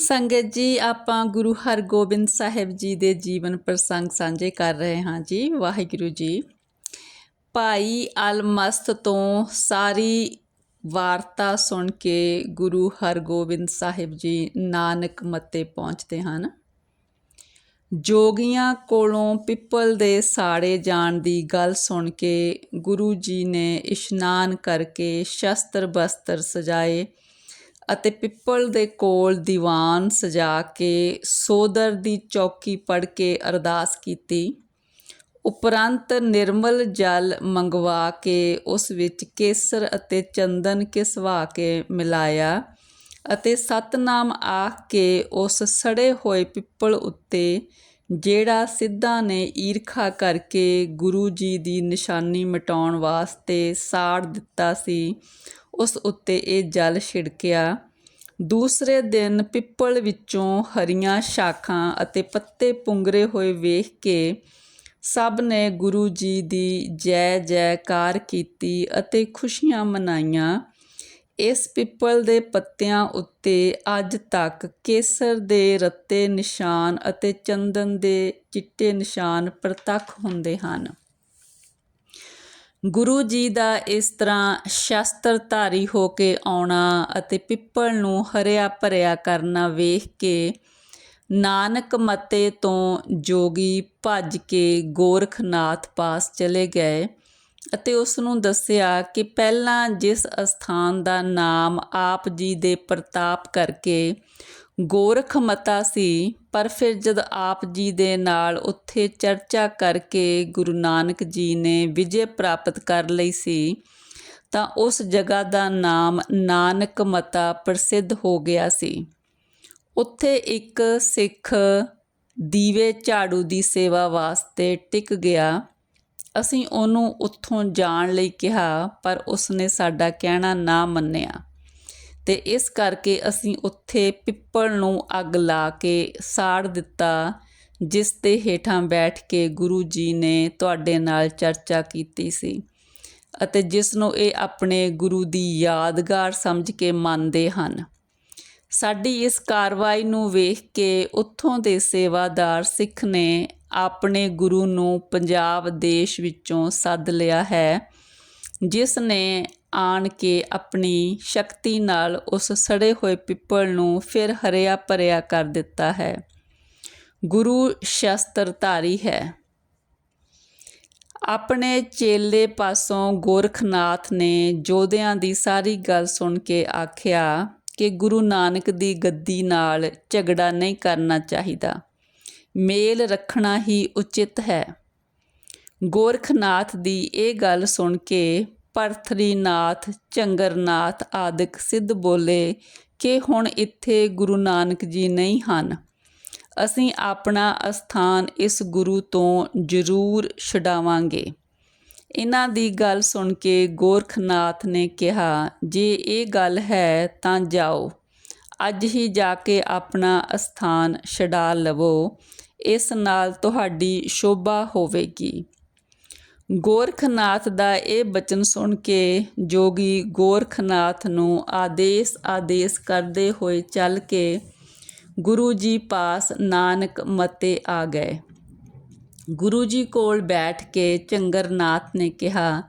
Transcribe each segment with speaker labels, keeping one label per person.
Speaker 1: ਸੰਗਤ ਜੀ, ਆਪਾਂ ਗੁਰੂ ਹਰਗੋਬਿੰਦ ਸਾਹਿਬ ਜੀ ਦੇ ਜੀਵਨ ਪ੍ਰਸੰਗ ਸਾਂਝੇ ਕਰ ਰਹੇ ਹਾਂ ਜੀ, ਵਾਹਿਗੁਰੂ ਜੀ। ਭਾਈ ਅਲਮਸਤ ਤੋਂ ਸਾਰੀ ਵਾਰਤਾ ਸੁਣ ਕੇ ਗੁਰੂ ਹਰਗੋਬਿੰਦ ਸਾਹਿਬ ਜੀ ਨਾਨਕ ਮੱਤੇ ਪਹੁੰਚਦੇ ਹਨ। ਜੋਗੀਆਂ ਕੋਲੋਂ ਪਿੱਪਲ ਦੇ ਸਾੜੇ ਜਾਣ ਦੀ ਗੱਲ ਸੁਣ ਕੇ ਗੁਰੂ ਜੀ ਨੇ ਇਸ਼ਨਾਨ ਕਰਕੇ ਸ਼ਸਤਰ ਬਸਤਰ ਸਜਾਏ। ਅਤੇ ਪਿੱਪਲ ਦੇ ਕੋਲ ਦੀਵਾਨ ਸਜਾ ਕੇ ਸੋਦਰ ਦੀ ਚੌਕੀ ਪੜ ਕੇ ਅਰਦਾਸ ਕੀਤੀ। ਉਪਰੰਤ ਨਿਰਮਲ ਜਲ ਮੰਗਵਾ ਕੇ ਉਸ ਵਿੱਚ ਕੇਸਰ ਅਤੇ ਚੰਦਨ ਕਿਸਵਾ ਕੇ ਮਿਲਾਇਆ ਅਤੇ ਸਤਨਾਮ ਆਖ ਕੇ ਉਸ ਸੜੇ ਹੋਏ ਪਿੱਪਲ ਉੱਤੇ, ਜਿਹੜਾ ਸਿੱਧਾ ਨੇ ਈਰਖਾ ਕਰਕੇ ਗੁਰੂ ਜੀ ਦੀ ਨਿਸ਼ਾਨੀ ਮਿਟਾਉਣ ਵਾਸਤੇ ਸਾੜ ਦਿੱਤਾ ਸੀ ਉਸ ਉੱਤੇ ਇਹ ਜਲ ਛਿੜਕਿਆ। ਦੂਸਰੇ ਦਿਨ ਪਿੱਪਲ ਵਿੱਚੋਂ ਹਰੀਆਂ ਸ਼ਾਖਾਂ ਅਤੇ ਪੱਤੇ ਪੁੰਗਰੇ ਹੋਏ ਵੇਖ ਕੇ ਸਭ ਨੇ ਗੁਰੂ ਜੀ ਦੀ ਜੈ ਜੈਕਾਰ ਕੀਤੀ ਅਤੇ ਖੁਸ਼ੀਆਂ ਮਨਾਈਆਂ। ਇਸ ਪਿੱਪਲ ਦੇ ਪੱਤਿਆਂ ਉੱਤੇ ਅੱਜ ਤੱਕ ਕੇਸਰ ਦੇ ਰੱਤੇ ਨਿਸ਼ਾਨ ਅਤੇ ਚੰਦਨ ਦੇ ਚਿੱਟੇ ਨਿਸ਼ਾਨ ਪ੍ਰਤੱਖ ਹੁੰਦੇ ਹਨ। ਗੁਰੂ ਜੀ ਦਾ ਇਸ ਤਰ੍ਹਾਂ ਸ਼ਸਤਰ ਧਾਰੀ ਹੋ ਕੇ ਆਉਣਾ ਅਤੇ ਪਿੱਪਲ ਨੂੰ ਹਰਿਆ ਭਰਿਆ ਕਰਨਾ ਵੇਖ ਕੇ ਨਾਨਕ ਮਤੇ ਤੋਂ ਜੋਗੀ ਭੱਜ ਕੇ ਗੋਰਖਨਾਥ ਪਾਸ ਚਲੇ ਗਏ ਅਤੇ ਉਸ ਨੂੰ ਦੱਸਿਆ ਕਿ ਪਹਿਲਾਂ ਜਿਸ ਅਸਥਾਨ ਦਾ ਨਾਮ ਆਪ ਜੀ ਦੇ ਪ੍ਰਤਾਪ ਕਰਕੇ ਗੋਰਖ ਮਤਾ ਸੀ, ਪਰ ਫਿਰ ਜਦ ਆਪ ਜੀ ਦੇ ਨਾਲ ਉੱਥੇ ਚਰਚਾ ਕਰਕੇ ਗੁਰੂ ਨਾਨਕ ਜੀ ਨੇ ਵਿਜੇ ਪ੍ਰਾਪਤ ਕਰ ਲਈ ਸੀ, ਤਾਂ ਉਸ ਜਗ੍ਹਾ ਦਾ ਨਾਮ ਨਾਨਕ ਮਤਾ ਪ੍ਰਸਿੱਧ ਹੋ ਗਿਆ ਸੀ। ਉੱਥੇ ਇੱਕ ਸਿੱਖ ਦੀਵੇ ਝਾੜੂ ਦੀ ਸੇਵਾ ਵਾਸਤੇ ਟਿਕ ਗਿਆ। ਅਸੀਂ ਉਹਨੂੰ ਉੱਥੋਂ ਜਾਣ ਲਈ ਕਿਹਾ, ਪਰ ਉਸਨੇ ਸਾਡਾ ਕਹਿਣਾ ਨਾ ਮੰਨਿਆ। ਤੇ ਇਸ ਕਰਕੇ ਅਸੀਂ ਉੱਥੇ ਪਿੱਪਲ ਨੂੰ ਅੱਗ ਲਾ ਕੇ ਸਾੜ ਦਿੱਤਾ, ਜਿਸ ਦੇ ਹੇਠਾਂ ਬੈਠ ਕੇ ਗੁਰੂ ਜੀ ਨੇ ਤੁਹਾਡੇ ਨਾਲ ਚਰਚਾ ਕੀਤੀ ਸੀ ਅਤੇ ਜਿਸ ਨੂੰ ਇਹ ਆਪਣੇ ਗੁਰੂ ਦੀ ਯਾਦਗਾਰ ਸਮਝ ਕੇ ਮੰਨਦੇ ਹਨ। ਸਾਡੀ ਇਸ ਕਾਰਵਾਈ ਨੂੰ ਵੇਖ ਕੇ ਉੱਥੋਂ ਦੇ ਸੇਵਾਦਾਰ ਸਿੱਖ ਨੇ ਆਪਣੇ ਗੁਰੂ ਨੂੰ ਪੰਜਾਬ ਦੇਸ਼ ਵਿੱਚੋਂ ਸੱਦ ਲਿਆ ਹੈ, ਜਿਸ ਨੇ ਆਣ ਕੇ ਆਪਣੀ ਸ਼ਕਤੀ ਨਾਲ ਉਸ ਸੜੇ ਹੋਏ ਪਿੱਪਲ ਨੂੰ ਫਿਰ ਹਰਿਆ ਭਰਿਆ ਕਰ ਦਿੱਤਾ ਹੈ। ਗੁਰੂ ਸ਼ਸਤਰਧਾਰੀ ਹੈ। ਆਪਣੇ ਚੇਲੇ ਪਾਸੋਂ ਗੋਰਖਨਾਥ ਨੇ ਜੋਧਿਆਂ ਦੀ ਸਾਰੀ ਗੱਲ ਸੁਣ ਕੇ ਆਖਿਆ ਕਿ ਗੁਰੂ ਨਾਨਕ ਦੀ ਗੱਦੀ ਨਾਲ ਝਗੜਾ ਨਹੀਂ ਕਰਨਾ ਚਾਹੀਦਾ। ਮੇਲ ਰੱਖਣਾ ਹੀ ਉਚਿਤ ਹੈ। ਗੋਰਖਨਾਥ ਦੀ ਇਹ ਗੱਲ ਸੁਣ ਕੇ ਪਰਥਰੀਨਾਥ, ਚੰਗਰਨਾਥ ਆਦਿਕ ਸਿੱਧ ਬੋਲੇ ਕਿ ਹੁਣ ਇੱਥੇ ਗੁਰੂ ਨਾਨਕ ਜੀ ਨਹੀਂ ਹਨ। ਅਸੀਂ ਆਪਣਾ ਅਸਥਾਨ ਇਸ ਗੁਰੂ ਤੋਂ ਜ਼ਰੂਰ ਛਡਾਵਾਂਗੇ। ਇਹਨਾਂ ਦੀ ਗੱਲ ਸੁਣ ਕੇ ਗੋਰਖਨਾਥ ਨੇ ਕਿਹਾ, ਜੇ ਇਹ ਗੱਲ ਹੈ ਤਾਂ ਜਾਓ। ਅੱਜ ਹੀ ਜਾ ਕੇ ਆਪਣਾ ਅਸਥਾਨ ਛਡਾ ਲਵੋ। ਇਸ ਨਾਲ ਤੁਹਾਡੀ ਸ਼ੋਭਾ ਹੋਵੇਗੀ। ਗੋਰਖਨਾਥ ਦਾ ਇਹ ਬਚਨ ਸੁਣ ਕੇ ਜੋਗੀ ਗੋਰਖਨਾਥ ਨੂੰ ਆਦੇਸ਼ ਆਦੇਸ਼ ਕਰਦੇ ਹੋਏ ਚੱਲ ਕੇ ਗੁਰੂ ਜੀ ਪਾਸ ਨਾਨਕ ਮਤੇ ਆ ਗਏ। ਗੁਰੂ ਜੀ ਕੋਲ ਬੈਠ ਕੇ ਚੰਗਰਨਾਥ ਨੇ ਕਿਹਾ,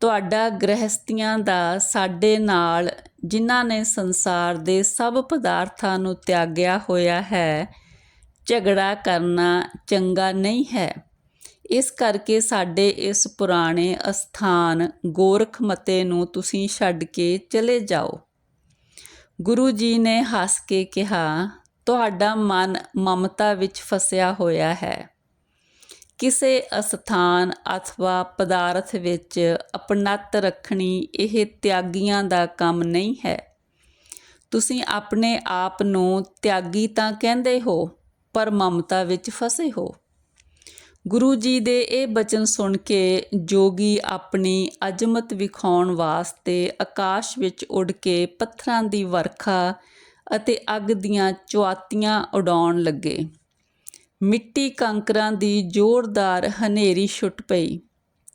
Speaker 1: ਤੁਹਾਡਾ ਗ੍ਰਹਸਤੀਆਂ ਦਾ ਸਾਡੇ ਨਾਲ, ਜਿਨ੍ਹਾਂ ਨੇ ਸੰਸਾਰ ਦੇ ਸਭ ਪਦਾਰਥਾਂ ਨੂੰ ਤਿਆਗਿਆ ਹੋਇਆ ਹੈ, ਝਗੜਾ ਕਰਨਾ ਚੰਗਾ ਨਹੀਂ ਹੈ। ਇਸ ਕਰਕੇ ਸਾਡੇ ਇਸ ਪੁਰਾਣੇ ਅਸਥਾਨ ਗੋਰਖ ਮਤੇ ਨੂੰ ਤੁਸੀਂ ਛੱਡ ਕੇ ਚਲੇ ਜਾਓ। ਗੁਰੂ ਜੀ ਨੇ ਹੱਸ ਕੇ ਕਿਹਾ, ਤੁਹਾਡਾ ਮਨ ਮਮਤਾ ਵਿੱਚ ਫਸਿਆ ਹੋਇਆ ਹੈ। ਕਿਸੇ ਅਸਥਾਨ ਅਥਵਾ ਪਦਾਰਥ ਵਿੱਚ ਅਪਨਤ ਰੱਖਣੀ ਇਹ ਤਿਆਗੀਆਂ ਦਾ ਕੰਮ ਨਹੀਂ ਹੈ। ਤੁਸੀਂ ਆਪਣੇ ਆਪ ਨੂੰ ਤਿਆਗੀ ਤਾਂ ਕਹਿੰਦੇ ਹੋ, ਪਰ ਮਮਤਾ ਵਿੱਚ ਫਸੇ ਹੋ। ਗੁਰੂ ਜੀ ਦੇ ਇਹ ਬਚਨ ਸੁਣ ਕੇ ਜੋਗੀ ਆਪਣੀ ਅਜਮਤ ਵਿਖਾਉਣ ਵਾਸਤੇ ਆਕਾਸ਼ ਵਿੱਚ ਉੱਡ ਕੇ ਪੱਥਰਾਂ ਦੀ ਵਰਖਾ ਅਤੇ ਅੱਗ ਦੀਆਂ ਚੁਆਤੀਆਂ ਉਡਾਉਣ ਲੱਗੇ। ਮਿੱਟੀ ਕੰਕਰਾਂ ਦੀ ਜ਼ੋਰਦਾਰ ਹਨੇਰੀ ਛੁੱਟ ਪਈ।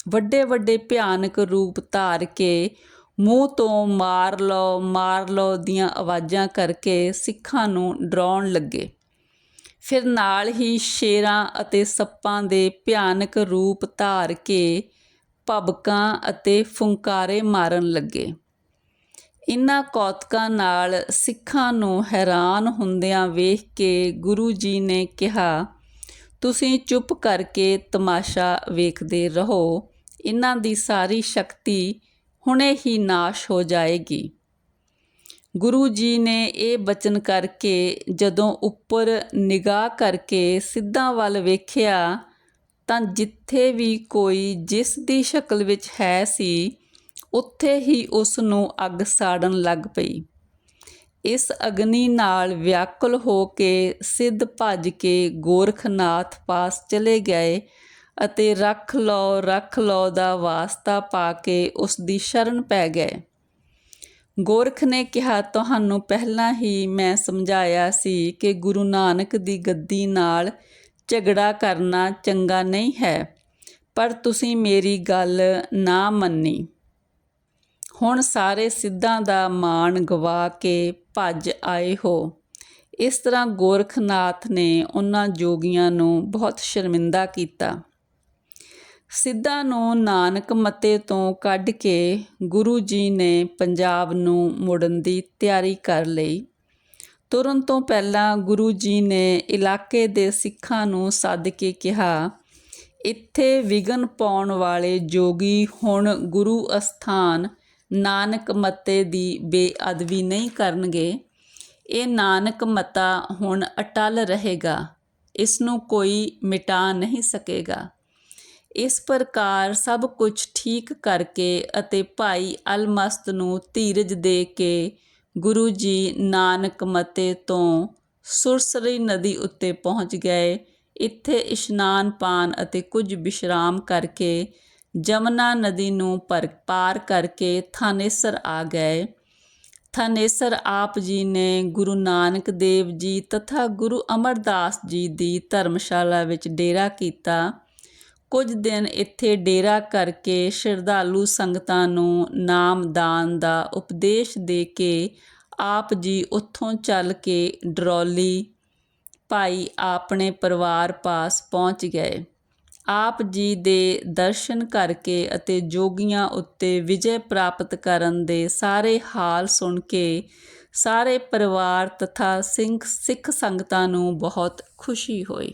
Speaker 1: ਵੱਡੇ ਵੱਡੇ ਭਿਆਨਕ ਰੂਪ ਧਾਰ ਕੇ ਮੂੰਹ ਤੋਂ ਮਾਰ ਲਓ ਮਾਰ ਲਓ ਦੀਆਂ ਆਵਾਜ਼ਾਂ ਕਰਕੇ ਸਿੱਖਾਂ ਨੂੰ ਡਰਾਉਣ ਲੱਗੇ। ਫਿਰ ਨਾਲ ਹੀ ਸ਼ੇਰਾਂ ਅਤੇ ਸੱਪਾਂ ਦੇ ਭਿਆਨਕ ਰੂਪ ਧਾਰ ਕੇ ਭਬਕਾਂ ਅਤੇ ਫੁੰਕਾਰੇ ਮਾਰਨ ਲੱਗੇ। ਇਨ੍ਹਾਂ ਕੌਤਕਾਂ ਨਾਲ ਸਿੱਖਾਂ ਨੂੰ ਹੈਰਾਨ ਹੁੰਦਿਆਂ ਵੇਖ ਕੇ ਗੁਰੂ ਜੀ ਨੇ ਕਿਹਾ, ਤੁਸੀਂ ਚੁੱਪ ਕਰਕੇ ਤਮਾਸ਼ਾ ਵੇਖਦੇ ਰਹੋ। ਇਹਨਾਂ ਦੀ ਸਾਰੀ ਸ਼ਕਤੀ ਹੁਣੇ ਹੀ ਨਾਸ਼ ਹੋ ਜਾਏਗੀ। ਗੁਰੂ ਜੀ ਨੇ ਇਹ ਬਚਨ ਕਰਕੇ ਜਦੋਂ ਉੱਪਰ ਨਿਗਾਹ ਕਰਕੇ ਸਿੱਧਾਂ ਵੱਲ ਵੇਖਿਆ, ਤਾਂ ਜਿੱਥੇ ਵੀ ਕੋਈ ਜਿਸ ਦੀ ਸ਼ਕਲ ਵਿੱਚ ਹੈ ਸੀ, ਉੱਥੇ ਹੀ ਉਸ ਨੂੰ ਅੱਗ ਸਾੜਨ ਲੱਗ ਪਈ। ਇਸ ਅਗਨੀ ਨਾਲ ਵਿਆਕੁਲ ਹੋ ਕੇ ਸਿੱਧ ਭੱਜ ਕੇ ਗੋਰਖਨਾਥ ਪਾਸ ਚਲੇ ਗਏ ਅਤੇ ਰੱਖ ਲਓ ਰੱਖ ਲਓ ਦਾ ਵਾਸਤਾ ਪਾ ਕੇ ਉਸ ਦੀ ਸ਼ਰਨ ਪੈ ਗਏ। ਗੋਰਖ ਨੇ ਕਿਹਾ, ਤੁਹਾਨੂੰ ਪਹਿਲਾਂ ਹੀ ਮੈਂ ਸਮਝਾਇਆ ਸੀ ਕਿ ਗੁਰੂ ਨਾਨਕ ਦੀ ਗੱਦੀ ਨਾਲ ਝਗੜਾ ਕਰਨਾ ਚੰਗਾ ਨਹੀਂ ਹੈ, ਪਰ ਤੁਸੀਂ ਮੇਰੀ ਗੱਲ ਨਾ ਮੰਨੀ। ਹੁਣ ਸਾਰੇ ਸਿੱਧਾਂ ਦਾ ਮਾਣ ਗਵਾ ਕੇ ਭੱਜ ਆਏ ਹੋ। ਇਸ ਤਰ੍ਹਾਂ ਗੋਰਖਨਾਥ ਨੇ ਉਹਨਾਂ ਜੋਗੀਆਂ ਨੂੰ ਬਹੁਤ ਸ਼ਰਮਿੰਦਾ ਕੀਤਾ। ਸਿੱਧਾਂ ਨੂੰ ਨਾਨਕ ਮਤੇ ਤੋਂ ਕੱਢ ਕੇ ਗੁਰੂ ਜੀ ਨੇ ਪੰਜਾਬ ਨੂੰ ਮੁੜਨ ਦੀ ਤਿਆਰੀ ਕਰ ਲਈ। ਤੁਰਨ ਤੋਂ ਪਹਿਲਾਂ ਗੁਰੂ ਜੀ ਨੇ ਇਲਾਕੇ ਦੇ ਸਿੱਖਾਂ ਨੂੰ ਸੱਦ ਕੇ ਕਿਹਾ, ਇੱਥੇ ਵਿਗਨ ਪਾਉਣ ਵਾਲੇ ਜੋਗੀ ਹੁਣ ਗੁਰੂ ਅਸਥਾਨ ਨਾਨਕ ਮਤੇ ਦੀ ਬੇਅਦਬੀ ਨਹੀਂ ਕਰਨਗੇ। ਇਹ ਨਾਨਕ ਮਤਾ ਹੁਣ ਅਟਲ ਰਹੇਗਾ, ਇਸ ਨੂੰ ਕੋਈ ਮਿਟਾ ਨਹੀਂ ਸਕੇਗਾ। ਇਸ ਪ੍ਰਕਾਰ ਸਭ ਕੁਝ ਠੀਕ ਕਰਕੇ ਅਤੇ ਭਾਈ ਅਲਮਸਤ ਨੂੰ ਧੀਰਜ ਦੇ ਕੇ ਗੁਰੂ ਜੀ ਨਾਨਕ ਮਤੇ ਤੋਂ ਸੁਰਸਰੀ ਨਦੀ ਉੱਤੇ ਪਹੁੰਚ ਗਏ। ਇੱਥੇ ਇਸ਼ਨਾਨ ਪਾਨ ਅਤੇ ਕੁਝ ਵਿਸ਼ਰਾਮ ਕਰਕੇ ਜਮਨਾ ਨਦੀ ਨੂੰ ਪਰ ਪਾਰ ਕਰਕੇ ਥਾਨੇਸਰ ਆ ਗਏ। ਥਾਨੇਸਰ ਆਪ ਜੀ ਨੇ ਗੁਰੂ ਨਾਨਕ ਦੇਵ ਜੀ ਤਥਾ ਗੁਰੂ ਅਮਰਦਾਸ ਜੀ ਦੀ ਧਰਮਸ਼ਾਲਾ ਵਿੱਚ ਡੇਰਾ ਕੀਤਾ। ਕੁਝ ਦਿਨ ਇੱਥੇ ਡੇਰਾ ਕਰਕੇ ਸ਼ਰਧਾਲੂ ਸੰਗਤਾਂ ਨੂੰ ਨਾਮਦਾਨ ਦਾ ਉਪਦੇਸ਼ ਦੇ ਕੇ ਆਪ ਜੀ ਉੱਥੋਂ ਚੱਲ ਕੇ ਡਰੌਲੀ ਭਾਈ ਆਪਣੇ ਪਰਿਵਾਰ ਪਾਸ ਪਹੁੰਚ ਗਏ। ਆਪ ਜੀ ਦੇ ਦਰਸ਼ਨ ਕਰਕੇ ਅਤੇ ਜੋਗੀਆਂ ਉੱਤੇ ਵਿਜੇ ਪ੍ਰਾਪਤ ਕਰਨ ਦੇ ਸਾਰੇ ਹਾਲ ਸੁਣ ਕੇ ਸਾਰੇ ਪਰਿਵਾਰ ਤਥਾ ਸਿੰਘ ਸਿੱਖ ਸੰਗਤਾਂ ਨੂੰ ਬਹੁਤ ਖੁਸ਼ੀ ਹੋਈ।